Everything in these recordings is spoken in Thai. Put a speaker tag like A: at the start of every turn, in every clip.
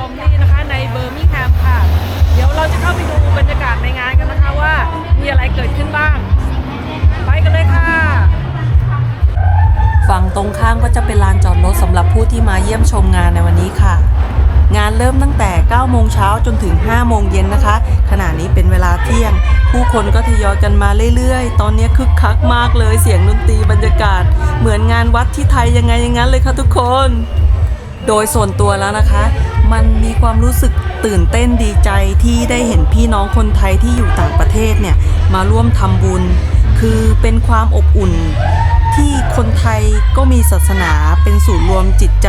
A: บอมลี่นะคะในเบอร์มิงแฮมค่ะ เดี๋ยวเราจะเข้าไปดูบรรยากาศในงานกันนะคะว่ามีอะไรเกิดขึ้นบ้าง ไปกันเลยค่ะ ฝั่งตรงข้ามก็จะเป็นลานจอดรถสำหรับผู้ที่มาเยี่ยมชมงานในวันนี้ค่ะ งานเริ่มตั้งแต่ 9 โมงเช้าจนถึง 5 โมงเย็นนะคะ ขณะนี้เป็นเวลาเที่ยง ผู้คนก็ทยอยกันมาเรื่อยๆ ตอนนี้คึกคักมากเลยเสียงดนตรีบรรยากาศ เหมือนงานวัดที่ไทยยังไงอย่างนั้นเลยค่ะทุกคน โดยส่วนตัวแล้วนะคะ มันมีความรู้สึกตื่นเต้นดีใจที่ได้เห็นพี่น้องคนไทยที่อยู่ต่างประเทศเนี่ยมาร่วมทำบุญ คือเป็นความอบอุ่น ที่คนไทยก็มีศาสนาเป็นศูนย์รวมจิตใจ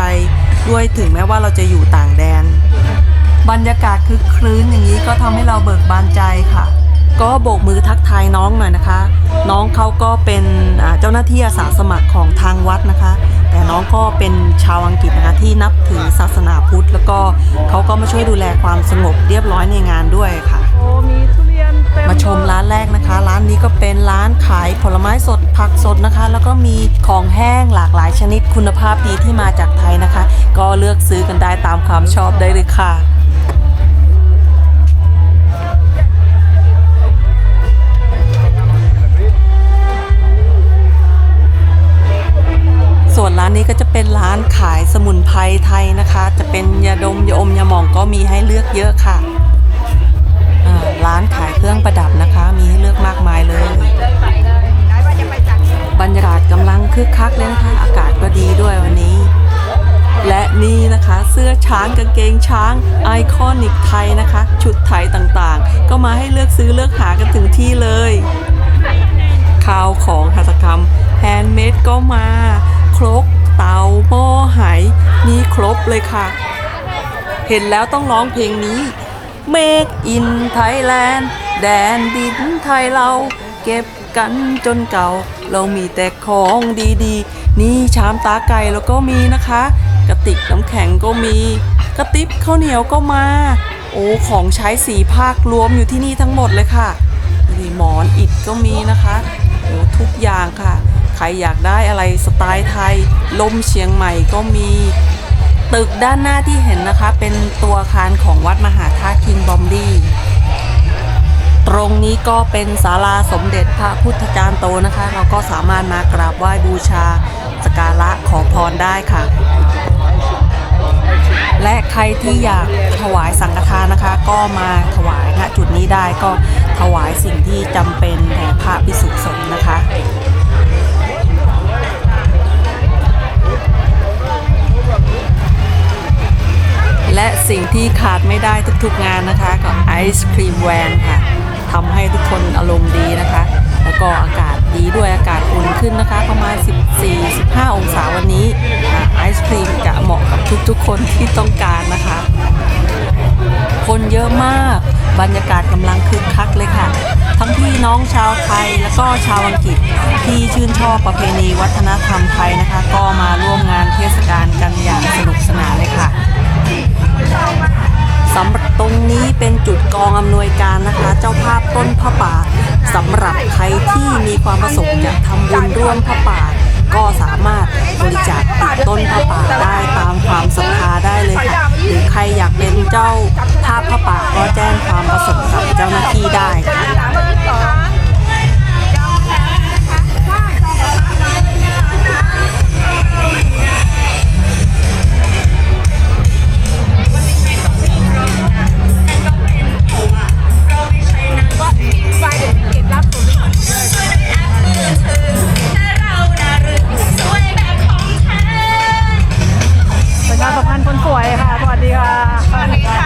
A: ด้วยถึงแม้ว่าเราจะอยู่ต่างแดน บรรยากาศคึกครื้นอย่างนี้ก็ทำให้เราเบิกบานใจค่ะ ก็โบกมือทักทายน้องหน่อยนะคะ น้องเขาก็เป็นเจ้าหน้าที่อาสาสมัครของทางวัดนะคะ แต่น้องก็เป็นชาวอังกฤษนะคะที่นับถือศาสนาพุทธ แล้วก็เขาก็มาช่วยดูแลความสงบเรียบร้อยในงานด้วยค่ะ
B: โอ้มีทุเรียนเต็ม
A: มาชมร้านแรกนะคะ ร้านนี้ก็เป็นร้านขายผลไม้สดผักสดนะคะ แล้วก็มีของแห้งหลากหลายชนิดคุณภาพดีที่มาจากไทยนะคะ ก็เลือกซื้อกันได้ตามความชอบได้เลยค่ะ สมุนไพรไทยนะคะ จะเป็นยาดมยาอมยาหมองก็มีให้เลือกเยอะค่ะร้านขายเครื่องประดับนะคะ มีให้เลือกมากมายเลย บรรยากาศกำลังคึกคักเลยนะคะอากาศก็ดีด้วยวันนี้ และนี่นะคะเสื้อช้างกางเกงช้างไอคอนิกไทยนะคะ ชุดไทยต่างๆ ก็มาให้เลือกซื้อเลือกหากันถึงที่เลยข่าวของหัตถกรรมแฮนด์เมดก็มาครก เตาหม้อไหมีครบเลยค่ะ เห็นแล้วต้องร้องเพลงนี้ Make in Thailand แดนดินไทยเรา เก็บกันจนเก่า เรามีแต่ของดีๆ นี่ชามตาไก่แล้วก็มีนะคะ กระติกน้ำแข็งก็มี กระติบข้าวเหนียวก็มา โอ้ของใช้สีภาครวมอยู่ที่นี่ทั้งหมดเลยค่ะนี่หมอนอิดก็มีนะคะโอ้ทุกอย่างค่ะ รอยากได้อะไรสไตล์ไทย ลมเชียงใหม่ก็มีตึกด้านหน้าที่เห็นนะคะ เป็นตัวอาคารของวัดมหาธาตุคิงบอมดี้ตรงนี้ก็เป็นศาลาสมเด็จพระพุทธจารย์โตนะคะ เราก็สามารถมากราบไหว้บูชาสกการะขอพรได้ค่ะ และใครที่อยากถวายสังฆทานนะคะ ก็มาถวายณจุดนี้ได้ก็ถวายสิ่งที่จำเป็นแด่พระภิกษุสงฆ์นะคะ และสิ่งที่ขาดไม่ได้ทุกๆงานนะคะก็ไอศครีมแวนค่ะทำให้ทุกคนอารมณ์ดีนะคะ แล้วก็อากาศดีด้วยอากาศอุ่นขึ้นนะคะ ประมาณ 14-15 องศาวันนี้ไอศครีมจะเหมาะกับทุกๆ คนที่ต้องการนะคะ คนเยอะมากบรรยากาศกำลังคึกคักเลยค่ะ ทั้งพี่น้องชาวไทยแล้วก็ชาวอังกฤษที่ชื่นชอบประเพณีวัฒนธรรมไทยนะคะ ก็มาร่วมงานเทศกาลกันอย่างสนุกสนานเลยค่ะ สำหรับตรงนี้เป็นจุดกองอำนวยการนะคะ เจ้าภาพต้นพระป่าสำหรับใครที่มีความประสงค์จะทำบุญร่วมพระป่า ก็สามารถบริจาคติดต้นพระป่าได้ตามความศรัทธาได้เลยค่ะหรือใครอยากเป็นเจ้าภาพพระป่าก็แจ้งความประสงค์กับเจ้าหน้าที่ได้ค่ะ
B: ประชาสัมพันธ์คนสวยค่ะ สวัสดีค่ะ สวัสดีค่ะ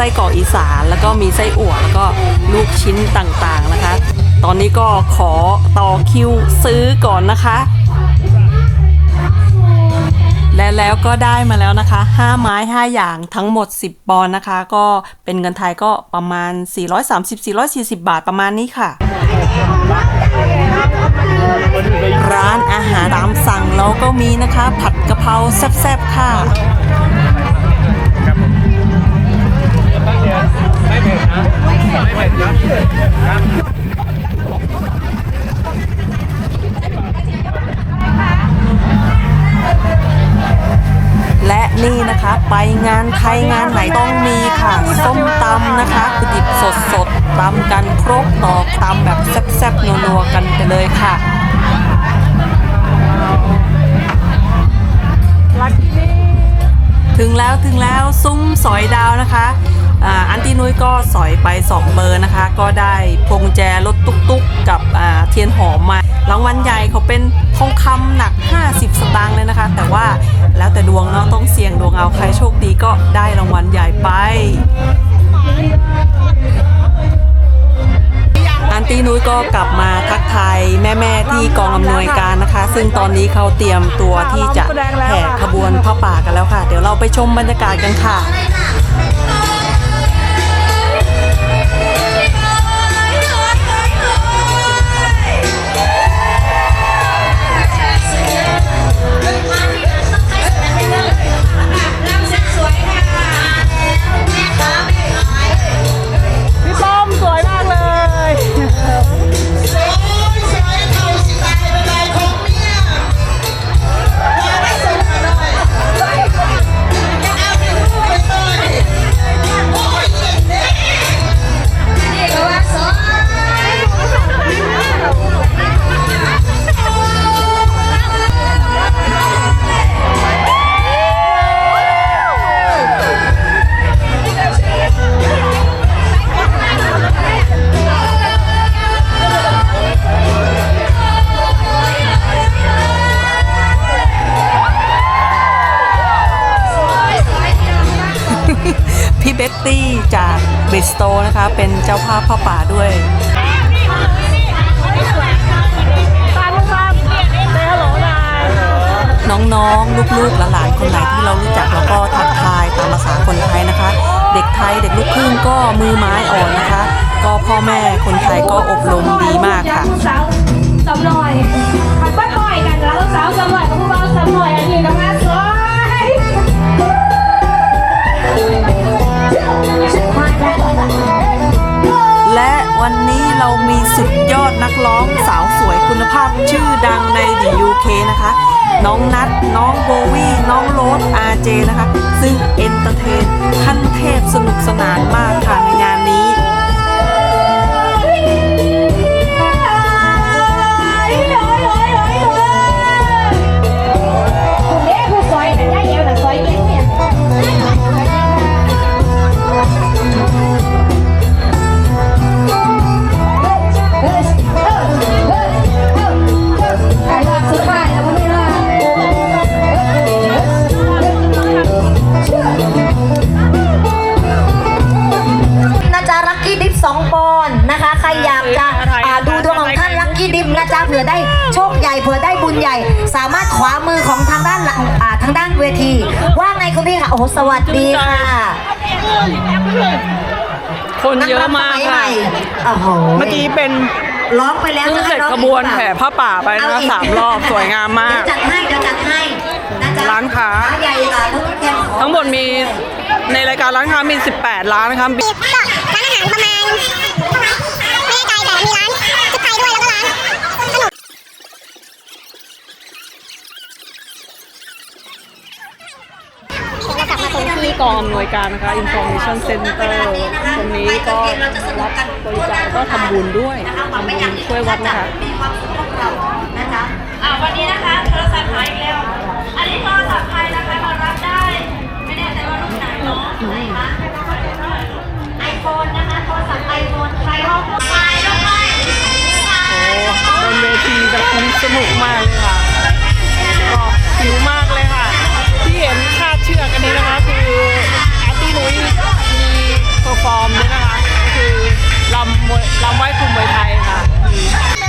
A: ส้กรอกอีสาน แล้วก็มีไส้อั่วแล้วก็ลูกชิ้นต่างๆนะคะ ตอนนี้ก็ขอต่อคิวซื้อก่อนนะคะ และแล้วก็ได้มาแล้วนะคะ 5 ไม้ 5 อย่างทั้งหมด 10 ปอนด์นะคะ ก็เป็นเงินไทยก็ประมาณ 430-440 บาทประมาณนี้ค่ะร้านอาหารตามสั่งเราก็มีนะคะ ผัดกะเพราแซ่บๆ ค่ะ และนี่นะคะไปงานไทยงานไหนต้องมีค่ะ ส้มตำนะคะคือดิบสดสดตำกันครกตอกตำแบบแซ่บๆนัวๆกันไปเลยค่ะถึงแล้วถึงแล้วซุ้มสอยดาวนะคะ อันตีนุ้ยก็สอยไป 2 เบอร์นะคะ ก็ได้พวงแจรถตุ๊กๆกับเทียนหอมมารางวัลใหญ่เขาเป็นทองคำหนัก 50 สตางค์เลยนะคะ แต่ว่าแล้วแต่ดวงเนาะต้องเสี่ยงดวงเอาใครโชคดีก็ได้รางวัลใหญ่ไปอันตีนุ้ยก็กลับมาทักทายแม่ๆที่กองอำนวยการนะคะ ซึ่งตอนนี้เขาเตรียมตัวที่จะแห่ขบวนพระป่ากันแล้วค่ะ เดี๋ยวเราไปชมบรรยากาศกันค่ะ ริสโตนะคะเป็นเจ้าภาพพระป่าด้วย
B: ตาลุงครับเซฮัลโหลนาย
A: น้องๆ ลูกๆ หลานๆ คนไหนที่เรารู้จักแล้วก็ทักทายตามภาษาคนไทยนะคะ เด็กไทยเด็กลูกครึ่งก็มือไม้อ่อนนะคะ ก็พ่อแม่คนไทยก็อบรมดีมากค่ะ
C: สาวสำหน่อยขันป้าต่อยกันแล้วสาวสำหน่อยกับผู้บ่าวสำหน่อยอันนี้ก็มาสวยมา และ
A: วันนี้เรามีสุดยอดนักร้องสาวสวยคุณภาพชื่อดังในดียูเคนะคะ น้องนัทน้องโบวี่น้องโรสอาเจนะคะ ซึ่งเอนเตอร์เทนขั้นเทพสนุกสนานมากค่ะในงาน
D: 2ปอนด์นะคะ ใครอยากจะอ่าดูดวงของท่านลัคกี้ดิฟนะจ๊ะเผื่อได้โชคใหญ่เผื่อได้บุญใหญ่ สามารถขวามือของทางด้านหลังอ่าทางด้านเวที ว่าไงคุณพี่ค่ะโอ้โหสวัสดีค่ะ
B: คนเยอะมาก
D: นัรำสยให
B: ค่ะ
D: โอ้โห
B: เมื่อกี้เป็น
D: ร้องไปแล้ว
B: เพิ่ง
D: จะ
B: เส
D: ให้
B: ร็จ
D: ร้อง
B: ข
D: อีก
B: บวน
D: หรือเปล่
B: แห่ผ้าป่าไปนะ
D: เอ
B: คะ
D: อีก
B: สามรอบสวยงามมาก
D: เดี๋ยวจัดให้เดี๋ยวจัดให้นะจ๊ะ
B: ร้านค้า
D: ใหญ่อะทุกแกนของ
B: ทั้งหมดมีในรายการร้านค้ามี 18 ร้านนะคะ
E: ก็ร้านอาหารประมาณ ที่ก
B: องอำนวยการนะคะ Information Center ตรงนี้ก็รับบริจาคแล้วก็ทำบุญด้วยทำบุญช่วยวัดนะคะ
D: มีความสุขพวกเรานะคะ
C: อ่าวันนี้นะคะโทรศัพท์หายอีกแล้ว อันนี้โทรศัพท์ไทยนะคะมารับได้ ไม่แน่ใจว่ารุ่นไหนเนาะไหนคะไอโฟนนะคะโทรศัพท์ไอโฟนใครห้องไฟแล้วไป
B: บนเวทีแบบสนุกมากเลยค่ะก็หิวมากเลยค่ะ ที่เห็นค่า
A: ซื้ เพอร์ฟอร์มด้วยนะคะ ก็คือลำลำไหว้ครูมวยไทยค่ะ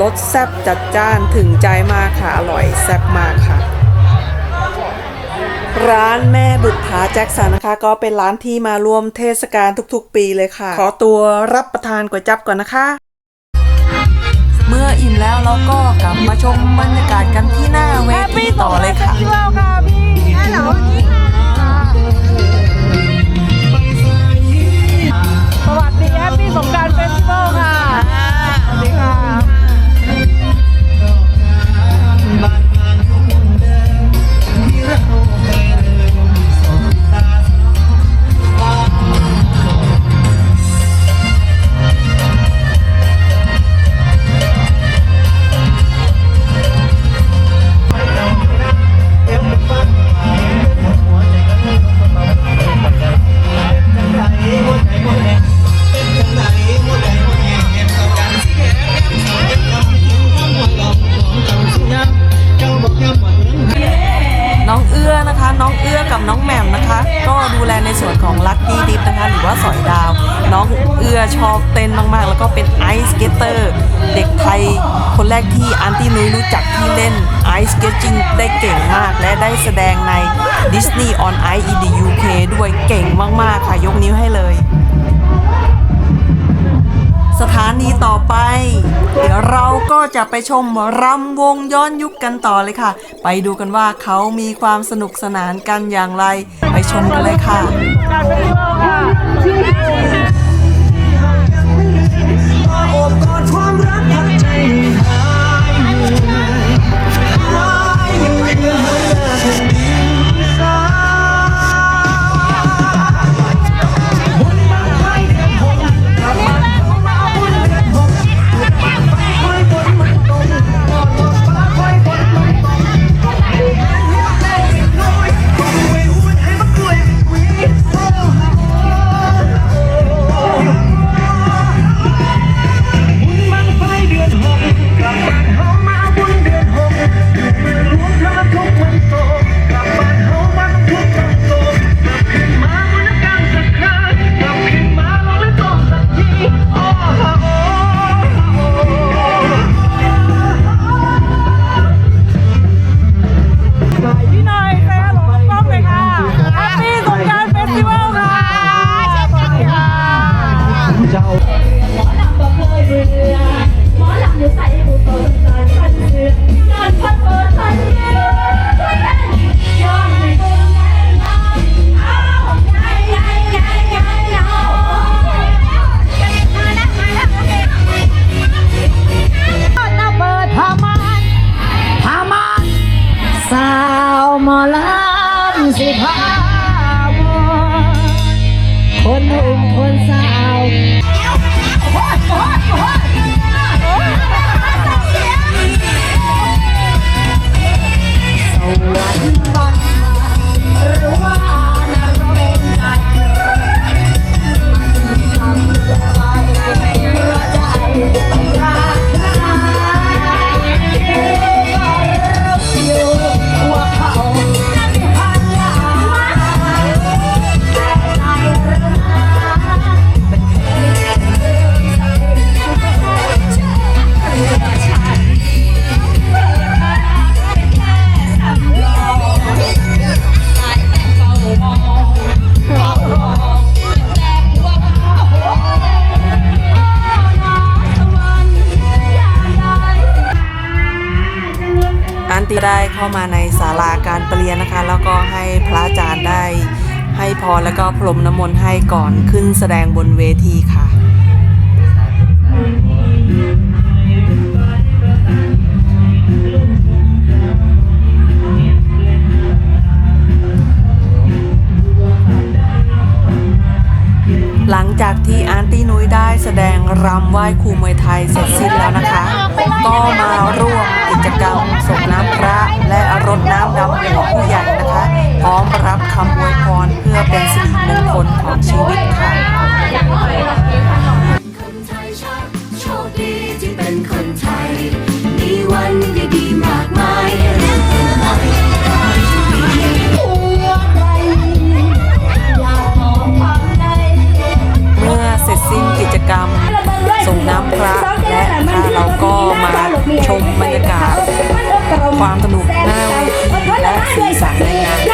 A: รสแซ่บจัดจ้านถึงใจมากค่ะ อร่อยแซ่บมากค่ะ ร้านแม่บุตรผาแจ็คสันนะคะ ก็เป็นร้านที่มาร่วมเทศกาลทุกๆ ปีเลยค่ะ ขอตัวรับประทานก๋วยจั๊บก่อนนะคะ เมื่ออิ่มแล้วเราก็กลับมาชมบรรยากาศกันที่หน้าเวทีต่อเลยค่ะ
B: เต้
A: นมากๆ แล้วก็เป็นไอซ์สเกตเตอร์เด็กไทยคนแรกที่อันตี้นุ้ยรู้จักที่เล่นไอซ์สเกตจิ n งได้เก่งมาก และได้แสดงใน Disney on Ice in the UK ด้วยเก่งมาก ๆ ค่ะ ยกนิ้วให้เลย สถานีต่อไป เดี๋ยวเราก็จะไปชมรำวงย้อนยุคกันต่อเลยค่ะ ไปดูกันว่าเขามีความสนุกสนานกันอย่างไร ไปชมกันเลยค่ะ
B: ห
C: มอลำสิพาม
D: นคน เข้า
A: มาในศาลาการประเรียนนะคะ แล้วก็ให้พระอาจารย์ได้ให้พรแล้วก็พรมน้ำมนต์ให้ก่อนขึ้นแสดงบนเวทีค่ะหลังจากที่อาร์ตี้นุ้ยได้แสดงรำไหว้ครูมวยไทยเสร็จสิ้นแล้วนะคะ ก็มาร่วมกิจกรรม เป็นผู้ใหญ่นะคะ พร้อมรับคำอวยพรเพื่อเป็นสิริมงคลของชีวิตค่ะ
F: เเมื่อเสร็จสิ้นกิจกรรมส่งน้ำ
A: พระและเราก็มาชมบรรยากาศความสนุก Túi.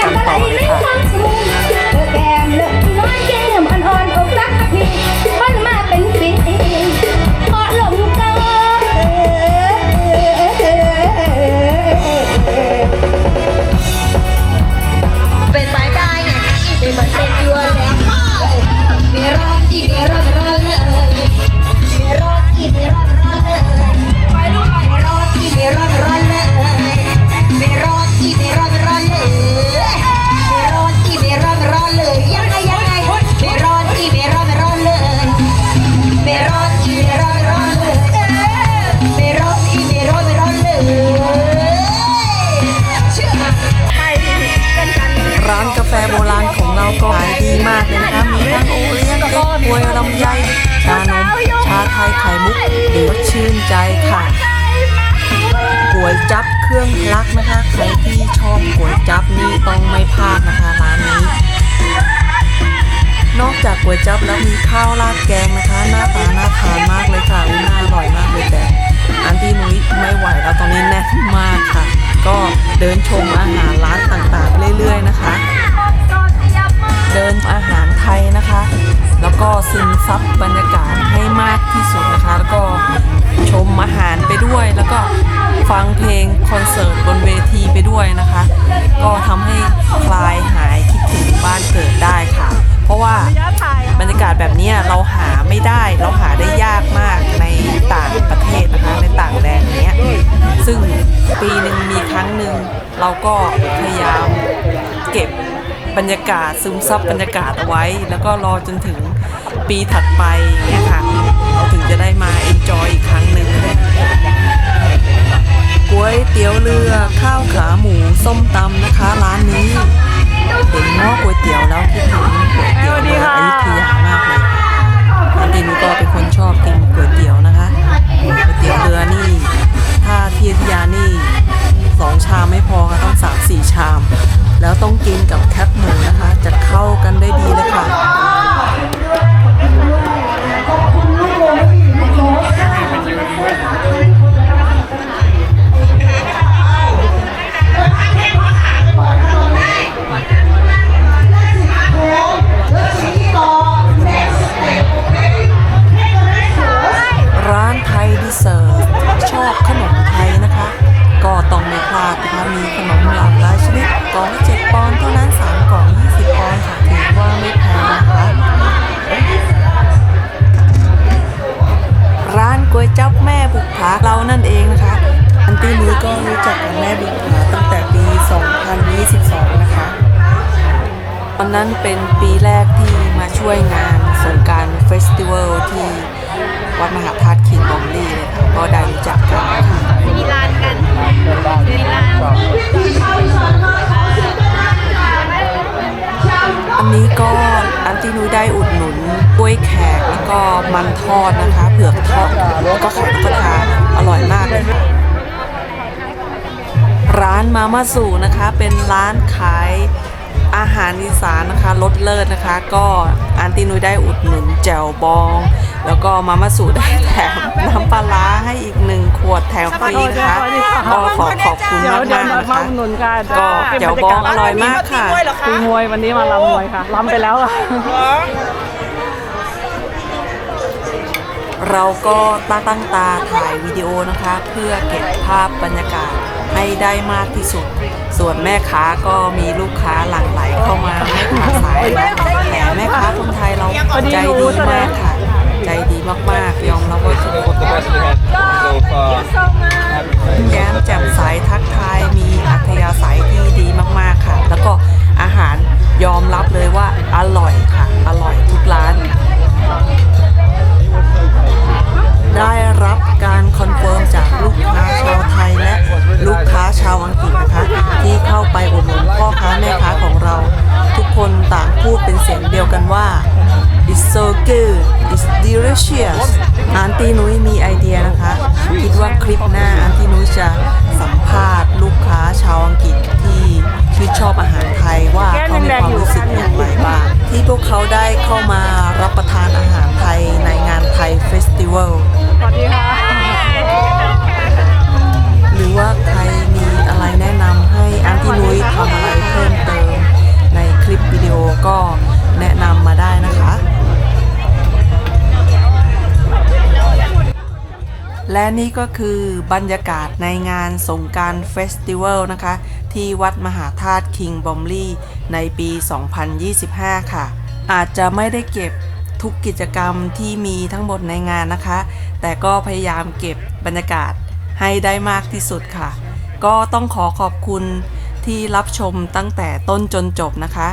A: ชื่นใจค่ะ ก๋วยจับเครื่องทะลักนะคะ ใครที่ชอบก๋วยจับนี่ต้องไม่พลาดนะคะร้านนี้ นอกจากก๋วยจับแล้วมีข้าวราดแกงนะคะ หน้าตาน่าทานมากเลยค่ะอุ๊ยน่าอร่อยมากเลยแต่อันที่นุ้ยไม่ไหวแล้วตอนนี้แน่นมากค่ะ ก็เดินชมอาหารร้านต่างๆเรื่อยๆนะคะ เดินอาหารไทยนะคะ แล้วก็ซึมซับบรรยากาศให้มากที่สุดนะคะ แล้วก็ชมอาหารไปด้วย แล้วก็ฟังเพลงคอนเสิร์ตบนเวทีไปด้วยนะคะ ก็ทำให้คลายหายคิดถึงบ้านเกิดได้ค่ะ เพราะว่าบรรยากาศแบบนี้เราหาไม่ได้เราหาได้ยากมากในต่างประเทศนะคะในต่างแดนเนี้ยซึ่งปีหนึ่งมีครั้งหนึ่งเราก็พยายามเก็ บบรรยากาศซึมซับบรรยากาศเอาไว้ แล้วก็รอจนถึงปีถัดไปอย่างเงี้ยค่ะเราถึงจะได้มาเอนจอยอีกครั้งหนึ่งก๋วยเตี๋ยวเรือข้าวขาหมูส้มตำนะคะร้านนี้เห็นหม้อก๋วยเตี๋ยวแล้วคิดถึงก๋วยเตี๋ยวเรืออยุธยามากเลยอันนี้หนูก็เป็นคนชอบกินก๋วยเตี๋ยวนะคะก๋วยเตี๋ยวเรือนี่ถ้าที่อยุธยานี่สองชามไม่พอค่ะต้องสามสี่ชาม แล้วต้องกินกับแคบหมูนะคะ จะเข้ากันได้ดีเลยค่ะ ที่วัดมหาธาตุคิงบอมลี่เลยค่ะก็ได้รู้จักกันค่ะอันนี้ก็อันที่นุ้ยได้อุดหนุนกล้วยแขกแล้วก็มันทอดนะคะเผือกทอดแล้วก็ไข่นกกระทาอร่อยมากเลยร้านมาม่าสู่นะคะเป็นร้านขาย อาหารอีสานนะคะรสเลิศนะคะ ก็อันตินุยได้อุดหนุนแจ่วบอง แล้วก็มาม่าสู่ได้แถมน้ำปลาร้าให้อีกหนึ่งขวดแถมฟรีนะคะก็ขอขอบคุณ
B: เดี๋ยว
A: มาก
B: เดี๋ยว
A: ๆ
B: มา
A: นะคะ
B: อุดหนุนกัน
A: ก็แจ่วบองอร่อยมากค่ะ
B: คุยมวยวันนี้มาลำมวยค่ะลำไปแล้วอะ
A: เราก็ตั้งตั้งตาถ่ายวิดีโอนะคะ เพื่อเก็บภาพบรรยากาศ ให้ได้มากที่สุด ส่วนแม่ค้าก็มีลูกค้าหลั่งไหลเข้ามาไม่ขาดสายนะแต่แม่ค้าคนไทยเราใจดีมากค่ะ ใจดีมากๆ ยอมรับว่าทุกคนแย้มแจ่มใสทักทายมีอัธยาศัยที่ดีมากๆค่ะ แล้วก็อาหารยอมรับเลยว่าอร่อยค่ะ อร่อยทุกร้าน ได้รับการคอนเฟิร์มจากลูกค้าชาวไทยและลูกค้าชาวอังกฤษนะคะ ที่เข้าไปอุดหนุนพ่อค้าแม่ค้าของเรา ทุกคนต่างพูดเป็นเสียงเดียวกันว่า it's so good delicious อันตีนุ้ยมีไอเดียนะคะ คิดว่าคลิปหน้าอันตีนุ้ยจะสัมภาษณ์ลูกค้าชาวอังกฤษที่ชื่นชอบอาหารไทยว่าเขามีความรู้สึกอย่างไรบ้าง ที่พวกเขาได้เข้ามารับประทานอาหารไทยในงานไทยเฟสติวัล
B: สวัสดีค่ะ
A: หรือว่าใครมีอะไรแนะนำให้อันที่นุ้ยทำอะไรเพิ่มเติมในคลิปวิดีโอก็แนะนำมาได้นะคะ และนี่ก็คือบรรยากาศในงานสงการเฟสติวัลนะคะ ที่วัดมหาธาตุคิงบอมลี่ในปี 2025 ค่ะ อาจจะไม่ได้เก็บทุกกิจกรรมที่มีทั้งหมดในงานนะคะ แต่ก็พยายามเก็บบรรยากาศให้ได้มากที่สุดค่ะ ก็ต้องขอขอบคุณที่รับชมตั้งแต่ต้นจนจบนะคะ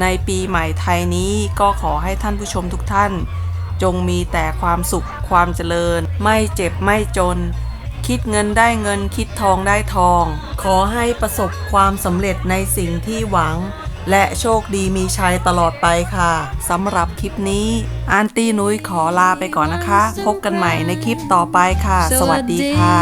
A: ในปีใหม่ไทยนี้ก็ขอให้ท่านผู้ชมทุกท่าน จงมีแต่ความสุขความเจริญ ไม่เจ็บไม่จน คิดเงินได้เงินคิดทองได้ทอง ขอให้ประสบความสำเร็จในสิ่งที่หวัง และโชคดีมีชัยตลอดไปค่ะสำหรับคลิปนี้อันตี้นุ้ยขอลาไปก่อนนะคะ พบกันใหม่ในคลิปต่อไปค่ะ สวัสดีค่ะ